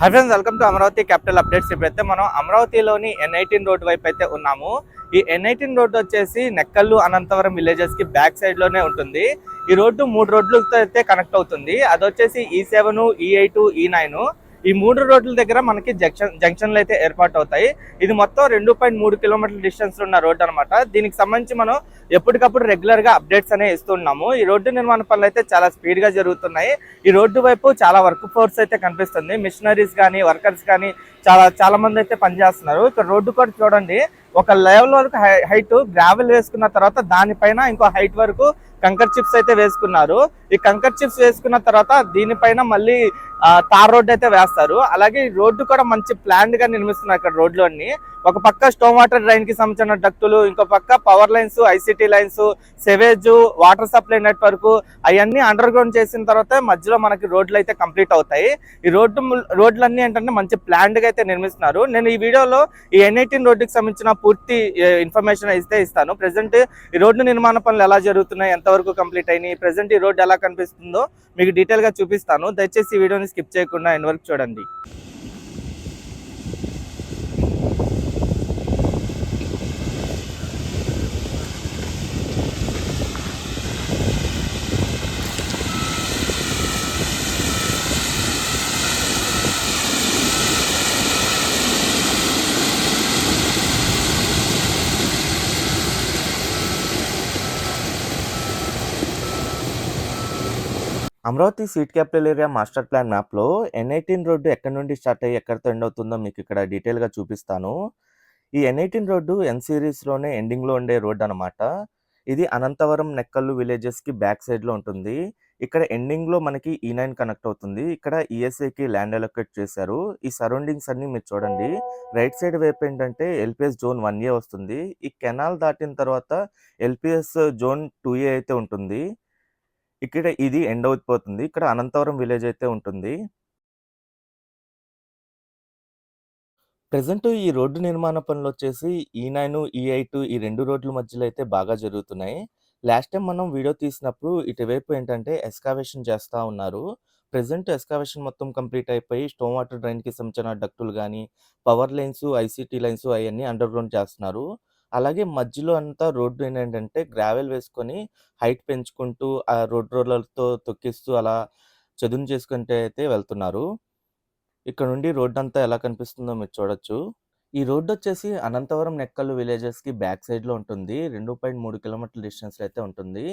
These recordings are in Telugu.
Hi friends welcome to Amaravati capital updates ఇప్పుడైతే మనం అమరావతిలోని ఎన్ఐటీన్ రోడ్ వైపు అయితే ఉన్నాము. ఈ ఎన్ఐటీన్ రోడ్ వచ్చేసి నెక్కల్లు అనంతవరం విలేజెస్కి బ్యాక్ సైడ్లోనే ఉంటుంది. ఈ రోడ్డు మూడు రోడ్లతో అయితే కనెక్ట్ అవుతుంది. అది వచ్చేసి ఈ సెవెన్ ఈ ఎయిట్ ఈ నైన్ ఈ మూడు రోడ్ల దగ్గర మనకి జంక్షన్ జంక్షన్లు అయితే ఏర్పాటు అవుతాయి. ఇది మొత్తం రెండు పాయింట్ మూడు కిలోమీటర్ల డిస్టెన్స్ ఉన్న రోడ్ అనమాట దీనికి సంబంధించి మనం ఎప్పటికప్పుడు రెగ్యులర్గా అప్డేట్స్ అనేవి ఇస్తున్నాము. ఈ రోడ్డు నిర్మాణ పనులు అయితే చాలా స్పీడ్గా జరుగుతున్నాయి. ఈ రోడ్డు వైపు చాలా వర్క్ ఫోర్స్ అయితే కనిపిస్తుంది. మిషనరీస్ కానీ వర్కర్స్ కానీ చాలా చాలా మంది అయితే పనిచేస్తున్నారు. ఇక్కడ రోడ్డు కూడా చూడండి. ఒక లెవెల్ వరకు హైట్ గ్రావెల్ వేసుకున్న తర్వాత దానిపైన ఇంకో హైట్ వరకు కంకర్ చిప్స్ అయితే వేసుకున్నారు. ఈ కంకర్ చిప్స్ వేసుకున్న తర్వాత దీనిపైన మళ్ళీ ఆ, తార్ రోడ్ అయితే వేస్తారు. అలాగే రోడ్డు కూడా మంచి ప్లాన్గా నిర్మిస్తున్నారు ఇక్కడ రోడ్లు అన్ని ఒక పక్క స్టోమ్ వాటర్ డ్రైన్కి సంబంధించిన డక్టులు ఇంకో పక్క power lines ICT lines sewage water supply network అవన్నీ అండర్ గ్రౌండ్ చేసిన తర్వాత మధ్యలో మనకి రోడ్లు అయితే కంప్లీట్ అవుతాయి. ఈ రోడ్డు రోడ్లన్నీ ఏంటంటే మంచి ప్లాన్గా అయితే నిర్మిస్తున్నారు. నేను ఈ వీడియోలో ఈ ఎన్ రోడ్డుకి సంబంధించిన పూర్తి ఇన్ఫర్మేషన్ అయితే ఇస్తాను. ప్రెసెంట్ ఈ రోడ్డు నిర్మాణ పనులు ఎలా జరుగుతున్నాయి ఎంతవరకు కంప్లీట్ అయినాయి ప్రజెంట్ ఈ రోడ్డు ఎలా కనిపిస్తుందో మీకు డీటెయిల్గా చూపిస్తాను. దయచేసి ఈ వీడియోని స్కిప్ చేయకుండా ఎండ్ వరకు చూడండి. Amaravati seat capital area master plan మ్యాప్లో ఎన్ ఎయిటీన్ రోడ్డు ఎక్కడి నుండి స్టార్ట్ అయ్యి ఎక్కడితో ఎండ్ అవుతుందో మీకు ఇక్కడ డీటెయిల్గా చూపిస్తాను. ఈ ఎన్ ఎయిటీన్ రోడ్డు ఎన్ సిరీస్లోనే ఎండింగ్లో ఉండే రోడ్డు అనమాట ఇది అనంతవరం నెక్కల్లు విలేజెస్కి బ్యాక్ సైడ్లో ఉంటుంది. ఇక్కడ ఎండింగ్లో మనకి e ఈ నైన్ కనెక్ట్ అవుతుంది. ఇక్కడ ఈఎస్ఐకి ల్యాండ్ అలొకేట్ చేశారు. ఈ సరౌండింగ్స్ అన్నీ మీరు చూడండి. రైట్ సైడ్ వైపు ఏంటంటే ఎల్పిఎస్ జోన్ వన్ ఏ వస్తుంది. ఈ కెనాల్ దాటిన తర్వాత ఎల్పిఎస్ జోన్ టూ ఏ అయితే ఉంటుంది. ఇక్కడ ఇది ఎండ్ అవుతుంది ఇక్కడ అనంతవరం విలేజ్ అయితే ఉంటుంది. ప్రజెంట్ ఈ రోడ్డు నిర్మాణ పనులు వచ్చేసి ఈ నైన్ ఈ ఐటు ఈ రెండు రోడ్ల మధ్యలో అయితే బాగా జరుగుతున్నాయి. లాస్ట్ టైం మనం వీడియో తీసినప్పుడు ఇటువైపు ఏంటంటే ఎస్కావేషన్ చేస్తూ ఉన్నారు. ప్రజెంట్ ఎస్కావేషన్ మొత్తం కంప్లీట్ అయిపోయి స్టోమ్ వాటర్ డ్రైన్కి సంబంధించిన డక్టులు కానీ పవర్ లైన్స్ ఐసీటీ లైన్స్ అవన్నీ అండర్ గ్రౌండ్ చేస్తున్నారు. అలాగే మధ్యలో అంతా రోడ్డు ఏంటంటే గ్రావెల్ వేసుకొని హైట్ పెంచుకుంటూ ఆ రోడ్ రోలర్‌తో తొక్కిస్తూ అలా చదును చేసుకుంటే అయితే వెళ్తున్నారు. ఇక్కడ నుండి రోడ్డు అంతా ఎలా కనిపిస్తుందో మీరు చూడొచ్చు. ఈ రోడ్డు వచ్చేసి అనంతవరం, నెక్కలు విలేజెస్‌కి బ్యాక్ సైడ్‌లో ఉంటుంది. 2.3 కిలోమీటర్ల డిస్టెన్స్‌లో అయితే ఉంటుంది.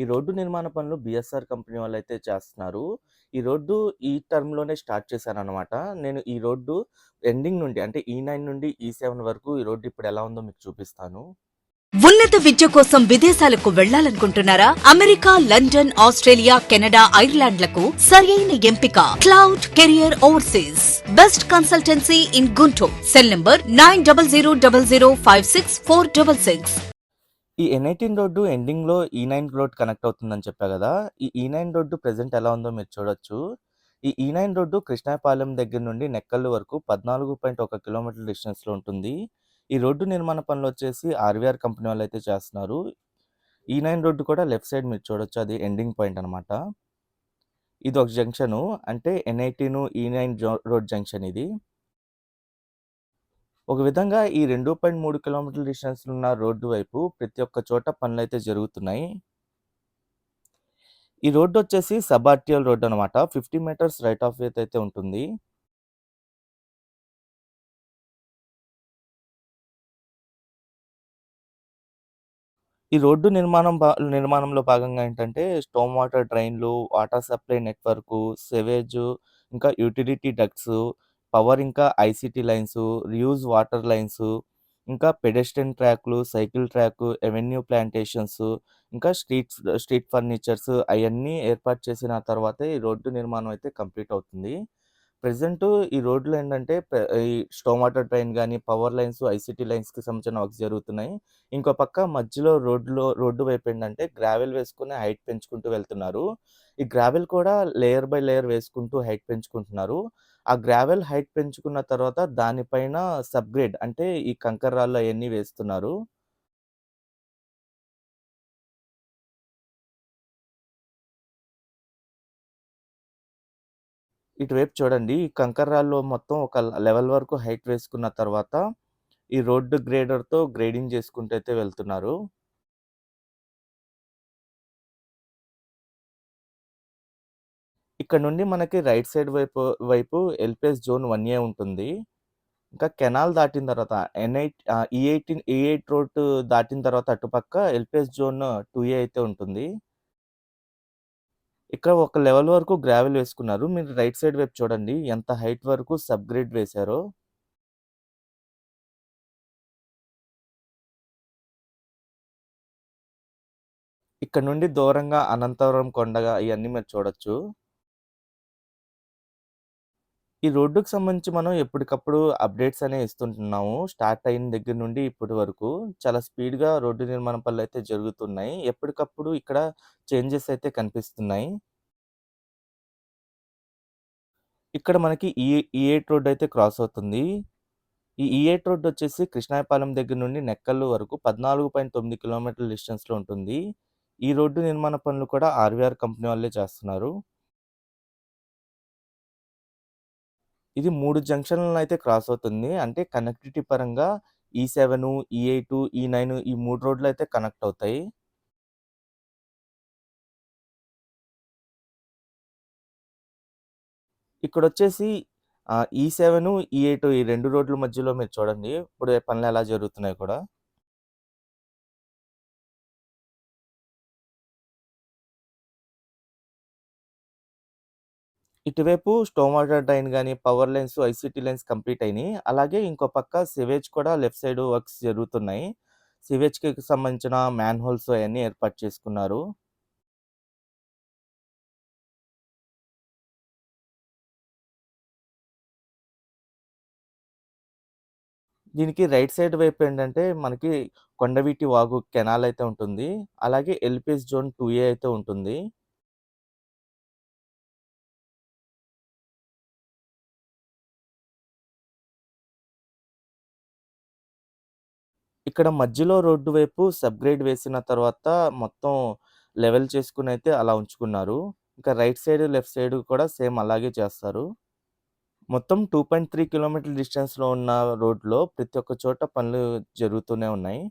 ఈ రోడ్డు నిర్మాణ పనులు బిఎస్ఆర్ కంపెనీ వాళ్ళు అయితే చేస్తున్నారు. ఈ రోడ్డు ఈ టర్మ్‌లోనే స్టార్ట్ చేశాను అనమాట నేను ఈ రోడ్డు ఎండింగ్ నుండి అంటే ఈ నైన్ నుండి ఈ సెవెన్ వరకు ఈ రోడ్డు ఇప్పుడు ఎలా ఉందో మీకు చూపిస్తాను. ఉన్నత విద్య కోసం విదేశాలకు వెళ్ళాలనుకుంటున్నారా అమెరికా లండన్ ఆస్ట్రేలియా కెనడా ఐర్లాండ్లకు సరియైన ఎంపిక. Cloud Career Overseas. Best consultancy in Guntur. Cell number nine double zero double zero five six four double six. ఈ ఎన్18 రోడ్డు ఎండింగ్‌లో e E nine road connect అవుతుందని చెప్పా కదా ఈ e నైన్ రోడ్డు ప్రెజెంట్ ఎలా ఉందో మీరు చూడొచ్చు. ఈ e ఈ9 రోడ్డు కృష్ణాపాలెం దగ్గర నుండి నెక్కల్లు వరకు పద్నాలుగు పాయింట్ ఒక కిలోమీటర్ డిస్టెన్స్‌లో ఉంటుంది. ఈ రోడ్డు నిర్మాణ పనులు వచ్చేసి ఆర్‌వీఆర్ కంపెనీ వాళ్ళు అయితే చేస్తున్నారు. ఈ నైన్ రోడ్డు కూడా లెఫ్ట్ సైడ్ మీరు చూడొచ్చు అది ఎండింగ్ పాయింట్ అనమాట. ఇది ఒక జంక్షను. అంటే ఎన్18, ఈ9 జో రోడ్ జంక్షన్ ఇది. ఒక విధంగా ఈ 2.3 కిలోమీటర్ల డిస్టెన్స్‌లో ఉన్న రోడ్డు వైపు ప్రతి ఒక్క చోట పనులైతే జరుగుతున్నాయి. ఈ రోడ్డు వచ్చేసి సబార్టియల్ రోడ్ అనమాట. 50 మీటర్స్ రైట్ ఆఫ్ వేత్ అయితే ఉంటుంది. ఈ రోడ్డు నిర్మాణం భా నిర్మాణంలో భాగంగా ఏంటంటే స్టోమ్ వాటర్ డ్రైన్‌లు, వాటర్ సప్లై నెట్వర్క్ సెవేజ్ ఇంకా యూటిలిటీ డక్స్ పవర్ ఇంకా ICT lines, reuse water lines, ఇంకా పెడెస్ట్రియన్ ట్రాక్‌లు, సైకిల్ ట్రాక్ ఎవెన్యూ ప్లాంటేషన్స్, ఇంకా స్ట్రీట్ స్ట్రీట్ ఫర్నిచర్స్ అవన్నీ ఏర్పాటు చేసిన తర్వాత ఈ రోడ్డు నిర్మాణం అయితే కంప్లీట్ అవుతుంది. ప్రజెంట్ ఈ రోడ్లు ఏంటంటే ఈ స్టోమ్ వాటర్ కానీ పవర్ లైన్స్, ఐసీటీ లైన్స్‌కి సంబంధించిన వర్క్స్ జరుగుతున్నాయి. ఇంకో పక్క మధ్యలో రోడ్‌లో రోడ్డు వైపు ఏంటంటే గ్రావెల్ వేసుకుని హైట్ పెంచుకుంటూ వెళ్తున్నారు. ఈ గ్రావెల్ కూడా లేయర్ బై లేయర్ వేసుకుంటూ హైట్ పెంచుకుంటున్నారు. ఆ గ్రావెల్ హైట్ పెంచుకున్న తర్వాత దానిపైన సబ్‌గ్రేడ్ అంటే ఈ కంకర రాళ్ళు అవన్నీ వేస్తున్నారు. ఇటువైపు చూడండి. ఈ కంకర రాళ్ళు మొత్తం ఒక లెవెల్ వరకు హైట్ వేసుకున్న తర్వాత, ఈ రోడ్డు గ్రేడర్‌తో గ్రేడింగ్ చేసుకుంటూ అయితే వెళ్తున్నారు. ఇక్కడ నుండి మనకి రైట్ సైడ్ వైపు వైపు ఎల్‌పిఎస్ జోన్ వన్ ఏ ఉంటుంది. ఇంకా కెనాల్ దాటిన తర్వాత ఎన్ఐట్ ఈ ఎయిటీన్ ఈ ఎయిట్ రోడ్ దాటిన తర్వాత అటుపక్క ఎల్‌పిఎస్ జోన్ టూ ఏ అయితే ఉంటుంది. ఇక్కడ ఒక లెవెల్ వరకు గ్రావెల్ వేసుకున్నారు. మీరు రైట్ సైడ్ వైపు చూడండి. ఎంత హైట్ వరకు సబ్ గ్రేడ్ వేశారో. ఇక్కడ నుండి దూరంగా అనంతవరం కొండగా ఇవన్నీ మీరు చూడొచ్చు. ఈ రోడ్డుకు సంబంధించి మనం ఎప్పటికప్పుడు అప్డేట్స్ అనేవి ఇస్తుంటున్నాము. స్టార్ట్ అయిన దగ్గర నుండి ఇప్పటి వరకు. చాలా స్పీడ్‌గా రోడ్డు నిర్మాణ అయితే జరుగుతున్నాయి. ఎప్పటికప్పుడు ఇక్కడ చేంజెస్ అయితే కనిపిస్తున్నాయి. ఇక్కడ మనకి ఈ ఈ8 రోడ్ అయితే క్రాస్ అవుతుంది. ఈ ఈ8 రోడ్ వచ్చేసి కృష్ణాయపాలెం దగ్గర నుండి నెక్కల్లు వరకు 14.9 కిలోమీటర్ల డిస్టెన్స్‌లో ఉంటుంది. ఈ రోడ్డు నిర్మాణ పనులు కూడా ఆర్‌వీఆర్ కంపెనీ వాళ్ళే చేస్తున్నారు. ఇది మూడు జంక్షన్‌లను అయితే క్రాస్ అవుతుంది. అంటే కనెక్టివిటీ పరంగా ఈ7, ఈ8, ఈ9 ఈ నైన్ ఈ మూడు రోడ్లు అయితే కనెక్ట్ అవుతాయి. ఇక్కడ వచ్చేసి ఈ సెవెన్ e e ఈ రెండు రోడ్ల మధ్యలో మీరు చూడండి. ఇప్పుడు పనులు ఎలా జరుగుతున్నాయి కూడా. ఇటువైపు స్టోమ్ వాటర్ డ్రైన్ కానీ power lines, ICT lines complete అయినాయి. అలాగే ఇంకో పక్క సివేజ్ కూడా లెఫ్ట్ సైడ్ వర్క్స్ జరుగుతున్నాయి. సివేజ్‌కి సంబంధించిన మ్యాన్ హోల్స్ అవన్నీ ఏర్పాటు చేసుకున్నారు. దీనికి రైట్ సైడ్ వైపు ఏంటంటే మనకి కొండవీటి వాగు కెనాల్ అయితే ఉంటుంది. అలాగే ఎల్‌పిఎస్ జోన్ టూ ఏ అయితే ఉంటుంది. ఇక్కడ మధ్యలో రోడ్డు వైపు సబ్‌గ్రేడ్ వేసిన తర్వాత మొత్తం లెవెల్ చేసుకుని అయితే అలా ఉంచుకున్నారు. ఇంకా రైట్ సైడ్, లెఫ్ట్ సైడ్ కూడా సేమ్ అలాగే చేస్తారు. మొత్తం టూ పాయింట్ త్రీ కిలోమీటర్ డిస్టెన్స్‌లో ఉన్న రోడ్‌లో ప్రతి ఒక్క చోట పనులు జరుగుతూనే ఉన్నాయి.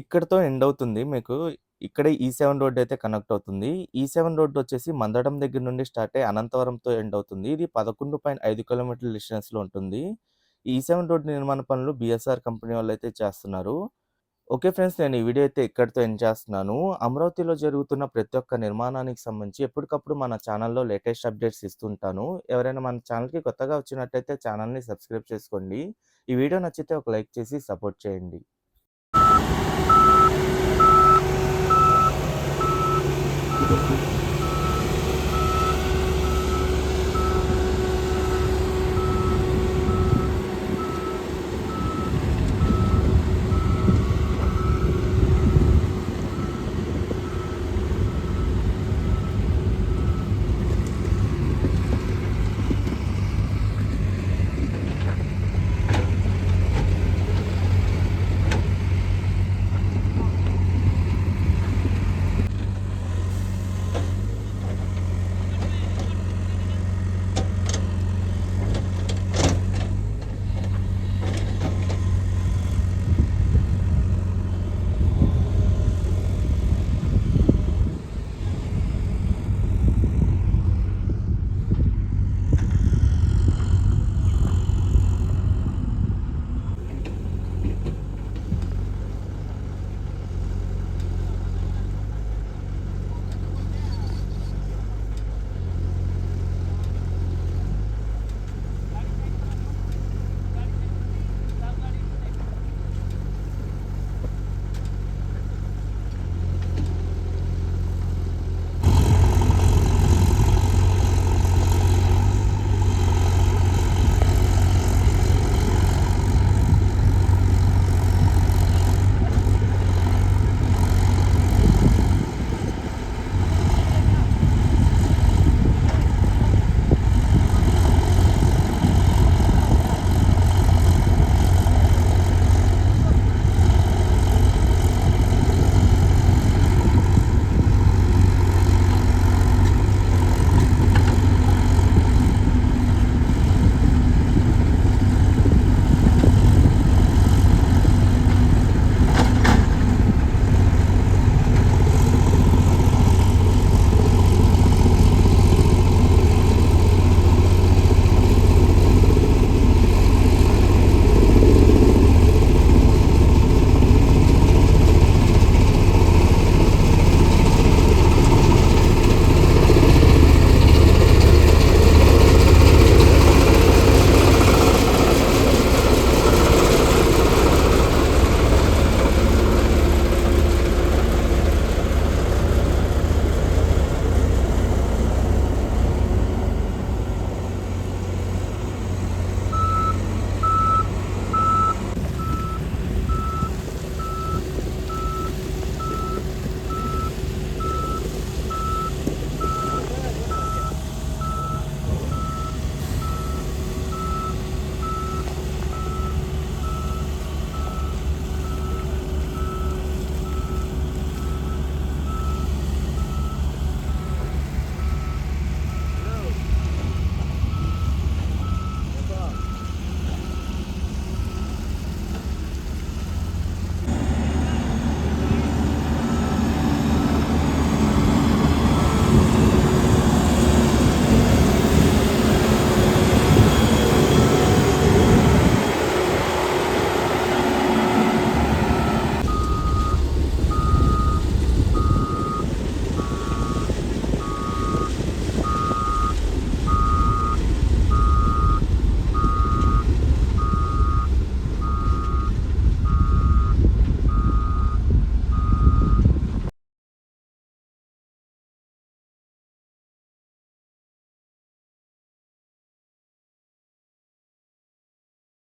ఇక్కడతో ఎండ్ అవుతుంది. మీకు ఇక్కడే ఈ7 రోడ్ అయితే కనెక్ట్ అవుతుంది. ఈ సెవెన్ రోడ్ వచ్చేసి మందడం దగ్గర నుండి స్టార్ట్ అయ్యి అనంతవరంతో ఎండ్ అవుతుంది. ఇది 11.5 కిలోమీటర్ల డిస్టెన్స్‌లో ఉంటుంది. ఈ సెవెన్ రోడ్ నిర్మాణ పనులు బీఎస్ఆర్ కంపెనీ వాళ్ళు అయితే చేస్తున్నారు. ఓకే ఫ్రెండ్స్ నేను ఈ వీడియో అయితే ఇక్కడితో ఎండ్ చేస్తున్నాను. అమరావతిలో జరుగుతున్న ప్రతి ఒక్క నిర్మాణానికి సంబంధించి ఎప్పటికప్పుడు మన ఛానల్‌లో లేటెస్ట్ అప్డేట్స్ ఇస్తుంటాను. ఎవరైనా మన ఛానల్‌కి కొత్తగా వచ్చినట్టయితే ఛానల్‌ని సబ్స్క్రైబ్ చేసుకోండి. ఈ వీడియో నచ్చితే ఒక లైక్ చేసి సపోర్ట్ చేయండి.